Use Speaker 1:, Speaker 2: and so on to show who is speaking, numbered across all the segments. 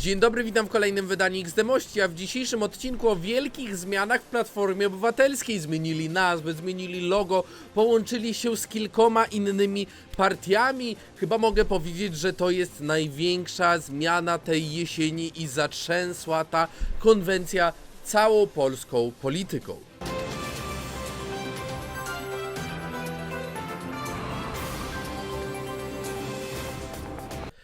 Speaker 1: Dzień dobry, witam w kolejnym wydaniu XDMości, a w dzisiejszym odcinku o wielkich zmianach w Platformie Obywatelskiej. Zmienili nazwę, zmienili logo, połączyli się z kilkoma innymi partiami. Chyba mogę powiedzieć, że to jest największa zmiana tej jesieni i zatrzęsła ta konwencja całą polską polityką.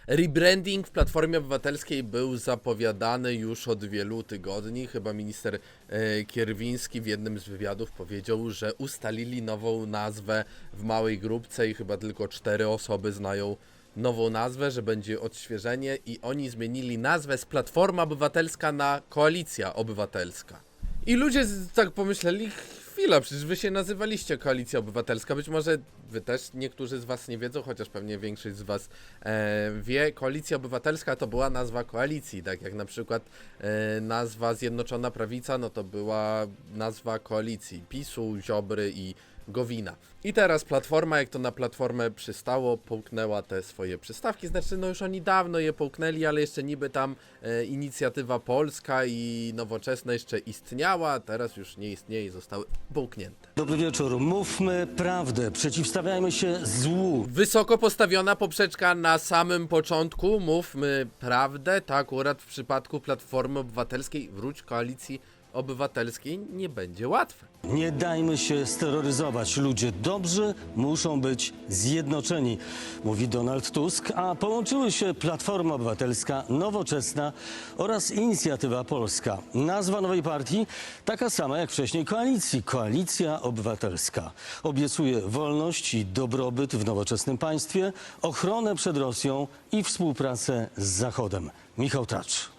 Speaker 1: Rebranding w Platformie Obywatelskiej był zapowiadany już od wielu tygodni. Chyba minister e, Kierwiński w jednym z wywiadów powiedział, że ustalili nową nazwę w małej grupce i chyba tylko cztery osoby znają nową nazwę, że będzie odświeżenie i oni zmienili nazwę z Platforma Obywatelska na Koalicja Obywatelska. I ludzie tak pomyśleli, chwila, przecież wy się nazywaliście Koalicja Obywatelska, być może wy też, niektórzy z was nie wiedzą, chociaż pewnie większość z was e, wie, Koalicja Obywatelska to była nazwa koalicji, tak jak na przykład e, nazwa Zjednoczona Prawica, no to była nazwa koalicji. PiSu, Ziobry i Gowina. I teraz Platforma, jak to na Platformę przystało, połknęła te swoje przystawki. Znaczy, no już oni dawno je połknęli, ale jeszcze niby tam e, inicjatywa polska i nowoczesna jeszcze istniała, a teraz już nie istnieje i zostały połknięte.
Speaker 2: Dobry wieczór. Mówmy prawdę. Przeciwstawiajmy się złu.
Speaker 1: Wysoko postawiona poprzeczka na samym początku. Mówmy prawdę. Tak, akurat w przypadku Platformy Obywatelskiej, wróć koalicji obywatelskiej, nie będzie łatwe.
Speaker 2: Nie dajmy się steroryzować. Ludzie dobrzy muszą być zjednoczeni, mówi Donald Tusk, a połączyły się Platforma Obywatelska, Nowoczesna oraz Inicjatywa Polska. Nazwa nowej partii taka sama jak wcześniej koalicji. Koalicja Obywatelska. Obiecuje wolność i dobrobyt w nowoczesnym państwie, ochronę przed Rosją i współpracę z Zachodem. Michał Tracz.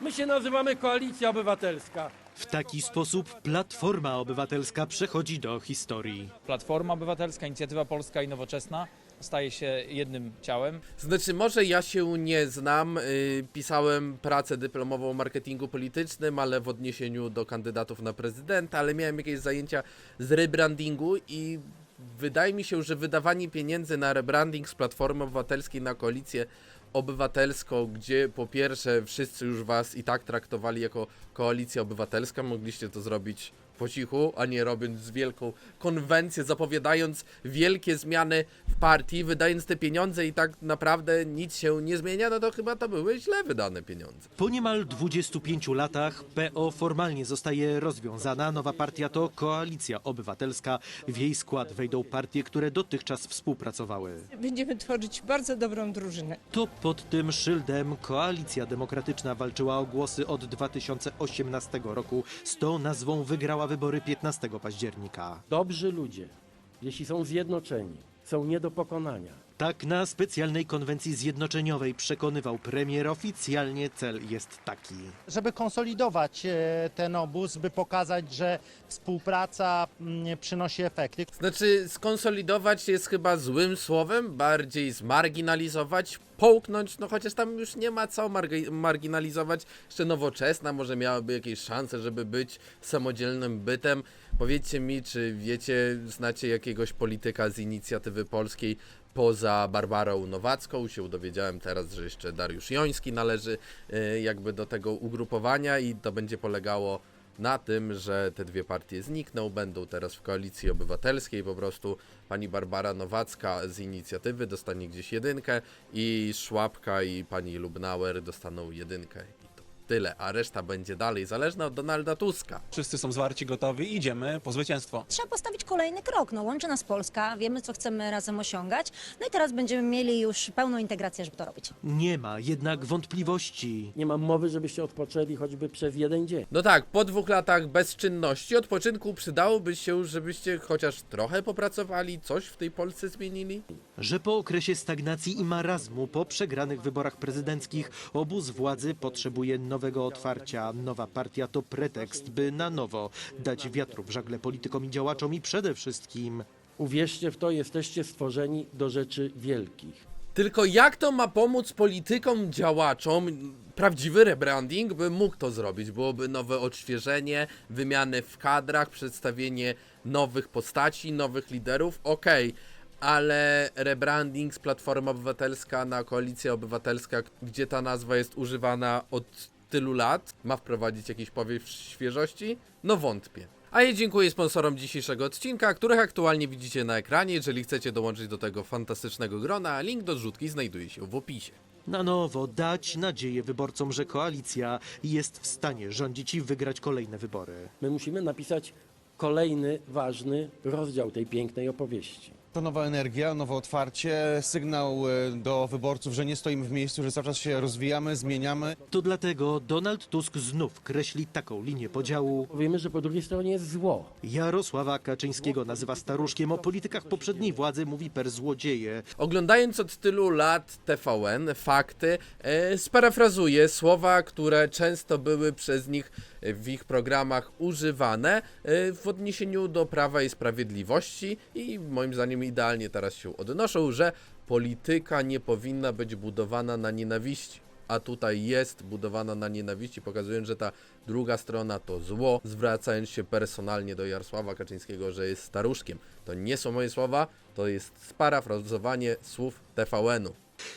Speaker 3: My się nazywamy Koalicja Obywatelska.
Speaker 4: W taki sposób Platforma Obywatelska przechodzi do historii.
Speaker 5: Platforma Obywatelska, Inicjatywa Polska i Nowoczesna staje się jednym ciałem.
Speaker 1: Znaczy, może ja się nie znam. y, pisałem pracę dyplomową o marketingu politycznym, ale w odniesieniu do kandydatów na prezydenta, ale miałem jakieś zajęcia z rebrandingu i wydaje mi się, że wydawanie pieniędzy na rebranding z Platformy Obywatelskiej na koalicję obywatelską, gdzie po pierwsze wszyscy już was i tak traktowali jako koalicja obywatelska, mogliście to zrobić po cichu, a nie robiąc wielką konwencję, zapowiadając wielkie zmiany w partii, wydając te pieniądze i tak naprawdę nic się nie zmienia, no to chyba to były źle wydane pieniądze.
Speaker 4: Po niemal 25 latach PO formalnie zostaje rozwiązana. Nowa partia to Koalicja Obywatelska. W jej skład wejdą partie, które dotychczas współpracowały.
Speaker 6: Będziemy tworzyć bardzo dobrą drużynę.
Speaker 4: To pod tym szyldem Koalicja Demokratyczna walczyła o głosy od 2018 roku. Z tą nazwą wygrała wybory 15 października.
Speaker 3: Dobrzy ludzie, jeśli są zjednoczeni, są nie do pokonania.
Speaker 4: Tak na specjalnej konwencji zjednoczeniowej przekonywał premier. Oficjalnie cel jest taki.
Speaker 7: żeby konsolidować e, ten obóz, by pokazać, że współpraca mm, przynosi efekty.
Speaker 1: Znaczy, skonsolidować jest chyba złym słowem, bardziej zmarginalizować, połknąć, no chociaż tam już nie ma co margi- marginalizować. Jeszcze nowoczesna może miałaby jakieś szanse, żeby być samodzielnym bytem. Powiedzcie mi, czy wiecie, znacie jakiegoś polityka z inicjatywy polskiej poza Barbarą Nowacką? Się dowiedziałem teraz, że jeszcze Dariusz Joński należy e, jakby do tego ugrupowania i to będzie polegało na tym, że te dwie partie znikną, będą teraz w koalicji obywatelskiej, po prostu pani Barbara Nowacka z inicjatywy dostanie gdzieś jedynkę i Szłapka i pani Lubnauer dostaną jedynkę tyle, a reszta będzie dalej zależna od Donalda Tuska.
Speaker 8: Wszyscy są zwarci, gotowi, idziemy po zwycięstwo.
Speaker 9: Trzeba postawić kolejny krok. No, łączy nas Polska, wiemy, co chcemy razem osiągać. No i teraz będziemy mieli już pełną integrację, żeby to robić.
Speaker 4: Nie ma jednak wątpliwości.
Speaker 3: Nie mam mowy, żebyście odpoczęli choćby przez jeden dzień.
Speaker 1: No tak, po dwóch latach bezczynności, odpoczynku przydałoby się, żebyście chociaż trochę popracowali, coś w tej Polsce zmienili?
Speaker 4: że po okresie stagnacji i marazmu po przegranych wyborach prezydenckich obóz władzy potrzebuje nowego otwarcia. Nowa partia to pretekst, by na nowo dać wiatru w żagle politykom i działaczom i przede wszystkim
Speaker 3: Uwierzcie w to, jesteście stworzeni do rzeczy wielkich.
Speaker 1: Tylko jak to ma pomóc politykom, działaczom? Prawdziwy rebranding by mógł to zrobić. Byłoby nowe odświeżenie, wymiany w kadrach, przedstawienie nowych postaci, nowych liderów. Okej, ale rebranding z Platforma Obywatelska na Koalicja Obywatelska, gdzie ta nazwa jest używana od tylu lat, ma wprowadzić jakiś powiew świeżości? No wątpię. A ja dziękuję sponsorom dzisiejszego odcinka, których aktualnie widzicie na ekranie. Jeżeli chcecie dołączyć do tego fantastycznego grona, link do zrzutki znajduje się w opisie.
Speaker 4: Na nowo dać nadzieję wyborcom, że koalicja jest w stanie rządzić i wygrać kolejne wybory.
Speaker 3: My musimy napisać kolejny ważny rozdział tej pięknej opowieści.
Speaker 10: To nowa energia, nowe otwarcie, sygnał e, do wyborców, że nie stoimy w miejscu, że cały czas się rozwijamy, zmieniamy.
Speaker 4: To dlatego Donald Tusk znów kreśli taką linię podziału.
Speaker 3: Powiemy, że po drugiej stronie jest zło.
Speaker 4: Jarosława Kaczyńskiego nazywa staruszkiem, o politykach poprzedniej władzy mówi per złodzieje.
Speaker 1: Oglądając od tylu lat TVN, fakty, e, sparafrazuję słowa, które często były przez nich w ich programach używane e, w odniesieniu do Prawa i Sprawiedliwości i moim zdaniem idealnie teraz się odnoszą, że polityka nie powinna być budowana na nienawiści. A tutaj jest budowana na nienawiści, pokazując, że ta druga strona to zło, zwracając się personalnie do Jarosława Kaczyńskiego, że jest staruszkiem. To nie są moje słowa, to jest sparafrazowanie słów TVN-u.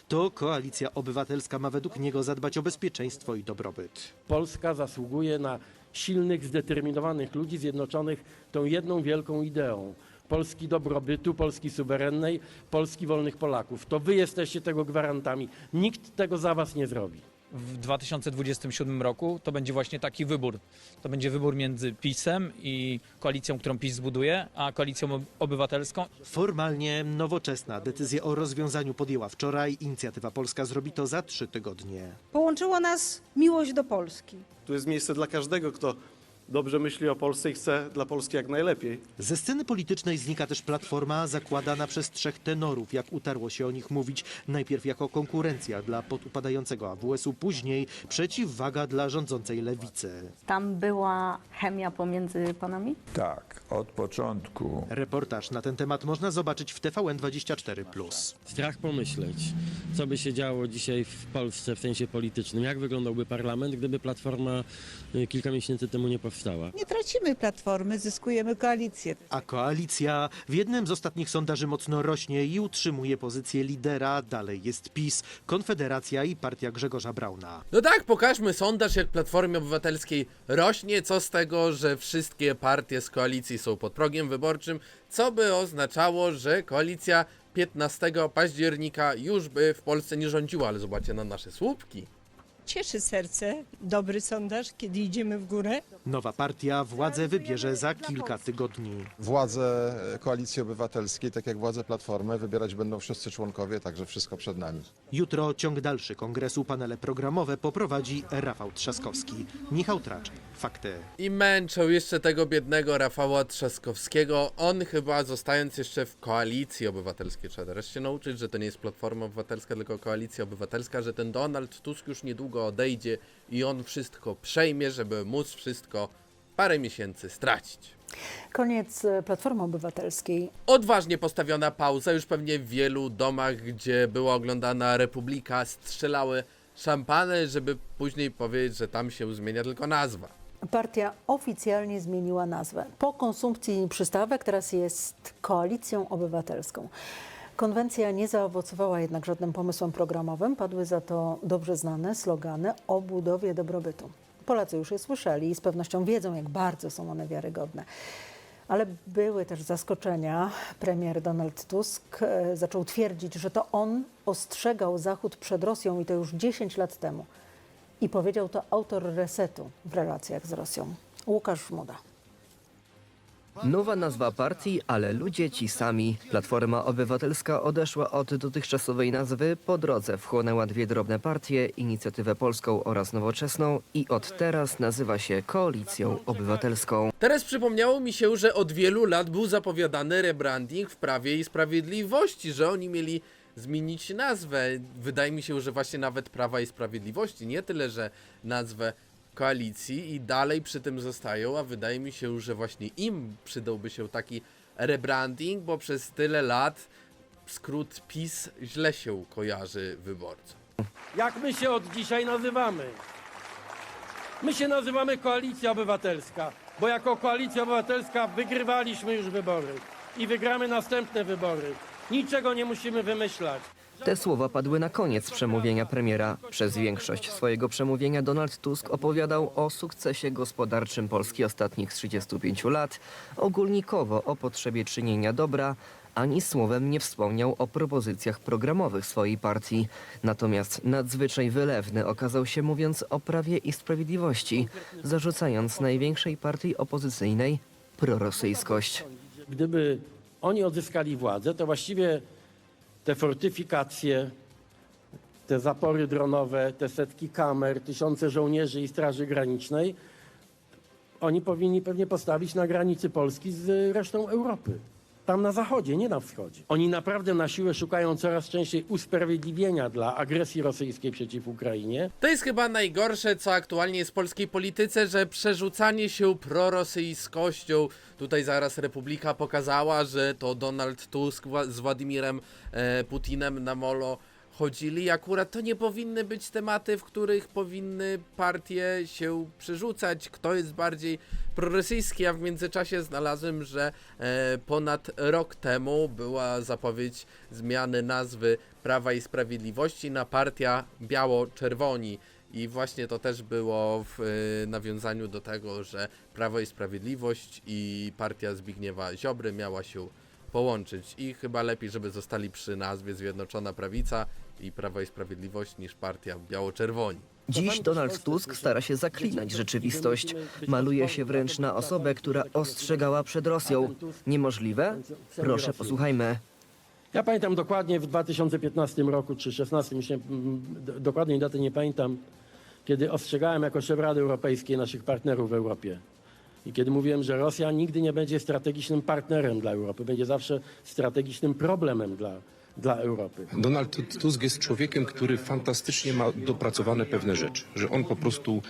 Speaker 4: To koalicja obywatelska ma według niego zadbać o bezpieczeństwo i dobrobyt.
Speaker 3: Polska zasługuje na silnych, zdeterminowanych ludzi zjednoczonych tą jedną wielką ideą. Polski dobrobytu, Polski suwerennej, Polski wolnych Polaków. To wy jesteście tego gwarantami. Nikt tego za was nie zrobi.
Speaker 5: W 2027 roku to będzie właśnie taki wybór. To będzie wybór między PiSem i koalicją, którą PiS zbuduje, a koalicją ob- obywatelską.
Speaker 4: Formalnie nowoczesna decyzję o rozwiązaniu podjęła wczoraj. Inicjatywa Polska zrobi to za trzy tygodnie.
Speaker 6: Połączyła nas miłość do Polski.
Speaker 11: Tu jest miejsce dla każdego, kto dobrze myśli o Polsce i chce dla Polski jak najlepiej.
Speaker 4: Ze sceny politycznej znika też platforma zakładana przez trzech tenorów, jak utarło się o nich mówić. Najpierw jako konkurencja dla podupadającego AWS-u, później przeciwwaga dla rządzącej lewicy.
Speaker 9: Tam była chemia pomiędzy panami?
Speaker 12: Tak, od początku.
Speaker 4: Reportaż na ten temat można zobaczyć w TVN24.
Speaker 3: Strach pomyśleć, co by się działo dzisiaj w Polsce w sensie politycznym. Jak wyglądałby parlament, gdyby Platforma y, kilka miesięcy temu nie powstała?
Speaker 6: Nie tracimy platformy, zyskujemy koalicję.
Speaker 4: A koalicja w jednym z ostatnich sondaży mocno rośnie i utrzymuje pozycję lidera. Dalej jest PiS, Konfederacja i partia Grzegorza Brauna.
Speaker 1: No tak, pokażmy sondaż, jak Platformie Obywatelskiej rośnie, co z tego, że wszystkie partie z koalicji są pod progiem wyborczym, co by oznaczało, że koalicja 15 października już by w Polsce nie rządziła, ale zobaczcie na nasze słupki.
Speaker 6: Cieszy serce, dobry sondaż, kiedy idziemy w górę.
Speaker 4: Nowa partia władzę wybierze za kilka tygodni.
Speaker 12: Władze Koalicji Obywatelskiej, tak jak władze Platformy, wybierać będą wszyscy członkowie, także wszystko przed nami.
Speaker 4: Jutro ciąg dalszy kongresu, panele programowe poprowadzi Rafał Trzaskowski. Michał Tracz, Fakty.
Speaker 1: I męczą jeszcze tego biednego Rafała Trzaskowskiego. On chyba zostając jeszcze w koalicji obywatelskiej, trzeba teraz się nauczyć, że to nie jest Platforma Obywatelska, tylko Koalicja Obywatelska, że ten Donald Tusk już niedługo odejdzie i on wszystko przejmie, żeby móc wszystko parę miesięcy stracić.
Speaker 9: Koniec e, Platformy Obywatelskiej.
Speaker 1: Odważnie postawiona pauza, już pewnie w wielu domach, gdzie była oglądana Republika, strzelały szampany, żeby później powiedzieć, że tam się zmienia tylko nazwa.
Speaker 9: Partia oficjalnie zmieniła nazwę. Po konsumpcji przystawek teraz jest Koalicją Obywatelską. Konwencja nie zaowocowała jednak żadnym pomysłem programowym, padły za to dobrze znane slogany o budowie dobrobytu. Polacy już je słyszeli i z pewnością wiedzą, jak bardzo są one wiarygodne. Ale były też zaskoczenia. Premier Donald Tusk e, zaczął twierdzić, że to on ostrzegał Zachód przed Rosją i to już 10 lat temu. I powiedział to autor resetu w relacjach z Rosją. Łukasz Żmuda.
Speaker 13: Nowa nazwa partii, ale ludzie ci sami. Platforma Obywatelska odeszła od dotychczasowej nazwy, po drodze wchłonęła dwie drobne partie, Inicjatywę Polską oraz Nowoczesną i od teraz nazywa się Koalicją Obywatelską.
Speaker 1: Teraz przypomniało mi się, że od wielu lat był zapowiadany rebranding w Prawie i Sprawiedliwości, że oni mieli zmienić nazwę. Wydaje mi się, że właśnie nawet Prawa i Sprawiedliwości, nie tyle, że nazwę koalicji i dalej przy tym zostają, a wydaje mi się, że właśnie im przydałby się taki rebranding, bo przez tyle lat skrót PiS źle się kojarzy wyborcom.
Speaker 3: Jak my się od dzisiaj nazywamy? My się nazywamy Koalicja Obywatelska, bo jako Koalicja Obywatelska wygrywaliśmy już wybory i wygramy następne wybory. Niczego nie musimy wymyślać.
Speaker 13: Te słowa padły na koniec przemówienia premiera. Przez większość swojego przemówienia Donald Tusk opowiadał o sukcesie gospodarczym Polski ostatnich 35 lat, ogólnikowo o potrzebie czynienia dobra, ani słowem nie wspomniał o propozycjach programowych swojej partii. Natomiast nadzwyczaj wylewny okazał się mówiąc o Prawie i Sprawiedliwości, zarzucając największej partii opozycyjnej prorosyjskość.
Speaker 3: Gdyby oni odzyskali władzę, to właściwie te fortyfikacje, te zapory dronowe, te setki kamer, tysiące żołnierzy i straży granicznej, oni powinni pewnie postawić na granicy Polski z resztą Europy. Tam na zachodzie, nie na wschodzie. Oni naprawdę na siłę szukają coraz częściej usprawiedliwienia dla agresji rosyjskiej przeciw Ukrainie.
Speaker 1: To jest chyba najgorsze, co aktualnie jest w polskiej polityce, że przerzucanie się prorosyjskością. Tutaj zaraz Republika pokazała, że to Donald Tusk z Władimirem e, Putinem na molo chodzili. Akurat to nie powinny być tematy, w których powinny partie się przerzucać. Kto jest bardziej prorosyjski, a w międzyczasie znalazłem, że e, ponad rok temu była zapowiedź zmiany nazwy Prawa i Sprawiedliwości na partia Biało-Czerwoni. I właśnie to też było w y, nawiązaniu do tego, że Prawo i Sprawiedliwość i partia Zbigniewa Ziobry miała się połączyć. I chyba lepiej, żeby zostali przy nazwie Zjednoczona Prawica i Prawo i Sprawiedliwość niż partia Biało-Czerwoni.
Speaker 13: Dziś Donald Tusk stara się zaklinać rzeczywistość. Maluje się wręcz na osobę, która ostrzegała przed Rosją. Niemożliwe? Proszę, posłuchajmy.
Speaker 3: Ja pamiętam dokładnie w 2015 roku czy 2016, już nie, dokładnej daty nie pamiętam, kiedy ostrzegałem jako szef Rady Europejskiej naszych partnerów w Europie. I kiedy mówiłem, że Rosja nigdy nie będzie strategicznym partnerem dla Europy, będzie zawsze strategicznym problemem dla, dla Europy.
Speaker 14: Donald Tusk jest człowiekiem, który fantastycznie ma dopracowane pewne rzeczy. Że on po prostu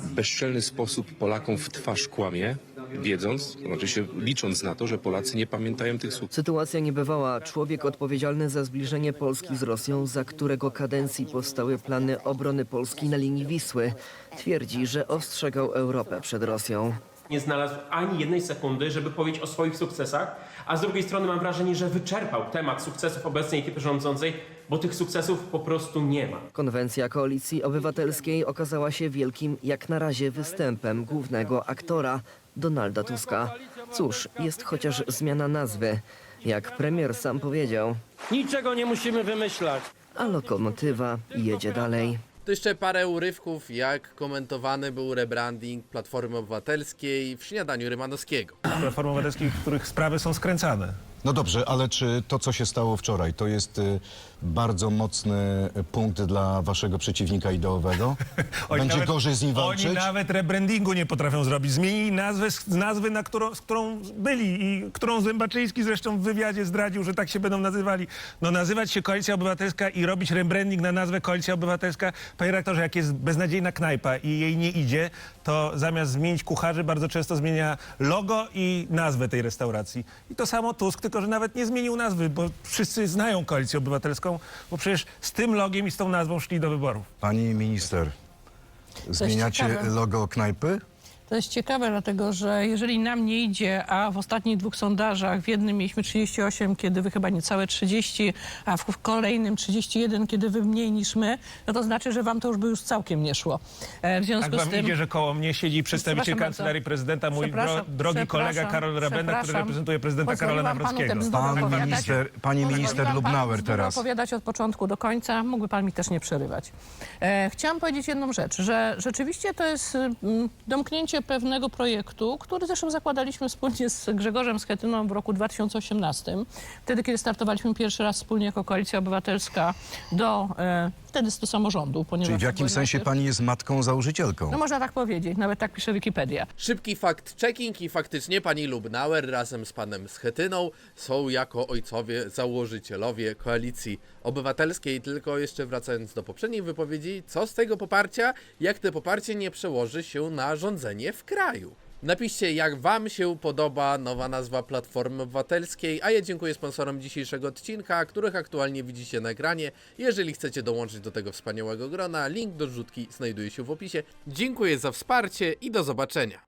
Speaker 14: w bezczelny sposób Polakom w twarz kłamie, wiedząc, to znaczy się licząc na to, że Polacy nie pamiętają tych słów.
Speaker 13: Sytuacja niebywała. Człowiek odpowiedzialny za zbliżenie Polski z Rosją, za którego kadencji powstały plany obrony Polski na linii Wisły, twierdzi, że ostrzegał Europę przed Rosją.
Speaker 15: Nie znalazł ani jednej sekundy, żeby powiedzieć o swoich sukcesach, a z drugiej strony mam wrażenie, że wyczerpał temat sukcesów obecnej ekipy rządzącej, bo tych sukcesów po prostu nie ma.
Speaker 13: Konwencja Koalicji Obywatelskiej okazała się wielkim, jak na razie, występem głównego aktora, Donalda Tuska. Cóż, jest chociaż zmiana nazwy. Jak premier sam powiedział,
Speaker 3: Niczego nie musimy wymyślać.
Speaker 13: a lokomotywa jedzie dalej.
Speaker 1: To jeszcze parę urywków, jak komentowany był rebranding Platformy Obywatelskiej w śniadaniu Rymanowskiego.
Speaker 16: Platformy Obywatelskiej, w których sprawy są skręcane.
Speaker 17: No dobrze, ale czy to, co się stało wczoraj, to jest y, bardzo mocny punkt dla waszego przeciwnika ideowego?
Speaker 16: Oni
Speaker 17: Będzie
Speaker 16: nawet-
Speaker 17: gorzej z nim walczyć?
Speaker 16: Oni nawet rebrandingu nie potrafią zrobić. Zmienili nazwę z z nazwy, na którą, z którą byli i którą Zębaczyński zresztą w wywiadzie zdradził, że tak się będą nazywali. No nazywać się Koalicja Obywatelska i robić rebranding na nazwę Koalicja Obywatelska. Panie rektorze, jak jest beznadziejna knajpa i jej nie idzie, to zamiast zmienić kucharzy bardzo często zmienia logo i nazwę tej restauracji. I to samo Tusk, tylko że nawet nie zmienił nazwy, bo wszyscy znają Koalicję Obywatelską, bo przecież z tym logiem i z tą nazwą szli do wyborów.
Speaker 17: Pani minister, zmieniacie
Speaker 18: ciekawe.
Speaker 17: logo knajpy?
Speaker 18: To jest ciekawe, dlatego że jeżeli nam nie idzie, a w ostatnich dwóch sondażach, w jednym mieliśmy 38, kiedy wy chyba niecałe 30, a w kolejnym 31, kiedy wy mniej niż my, no to znaczy, że wam to już by już całkiem nie szło. E, w związku
Speaker 16: Tak wam
Speaker 18: z tym...
Speaker 16: idzie, że koło mnie siedzi przedstawiciel Kancelarii
Speaker 18: bardzo.
Speaker 16: Prezydenta, mój dro, drogi kolega Karol Rebenda, który reprezentuje prezydenta Karola Nawrockiego.
Speaker 17: Pan minister, pani minister Lubnauer teraz.
Speaker 18: opowiadać od początku do końca, mógłby pan mi też nie przerywać. E, chciałam powiedzieć jedną rzecz, że rzeczywiście to jest mm, pewnego projektu, który zresztą zakładaliśmy wspólnie z Grzegorzem Schetyną w roku 2018, wtedy kiedy startowaliśmy pierwszy raz wspólnie jako Koalicja Obywatelska do, e, wtedy do samorządu. Ponieważ
Speaker 17: Czyli w jakim sensie pani jest matką założycielką?
Speaker 18: No można tak powiedzieć, nawet tak pisze Wikipedia.
Speaker 1: Szybki fact-checking i faktycznie pani Lubnauer razem z panem Schetyną są jako ojcowie, założycielowie Koalicji Obywatelskiej. Tylko jeszcze wracając do poprzedniej wypowiedzi, co z tego poparcia, jak to poparcie nie przełoży się na rządzenie w kraju? Napiszcie, jak Wam się podoba nowa nazwa Platformy Obywatelskiej, a ja dziękuję sponsorom dzisiejszego odcinka, których aktualnie widzicie na ekranie. Jeżeli chcecie dołączyć do tego wspaniałego grona, link do rzutki znajduje się w opisie. Dziękuję za wsparcie i do zobaczenia.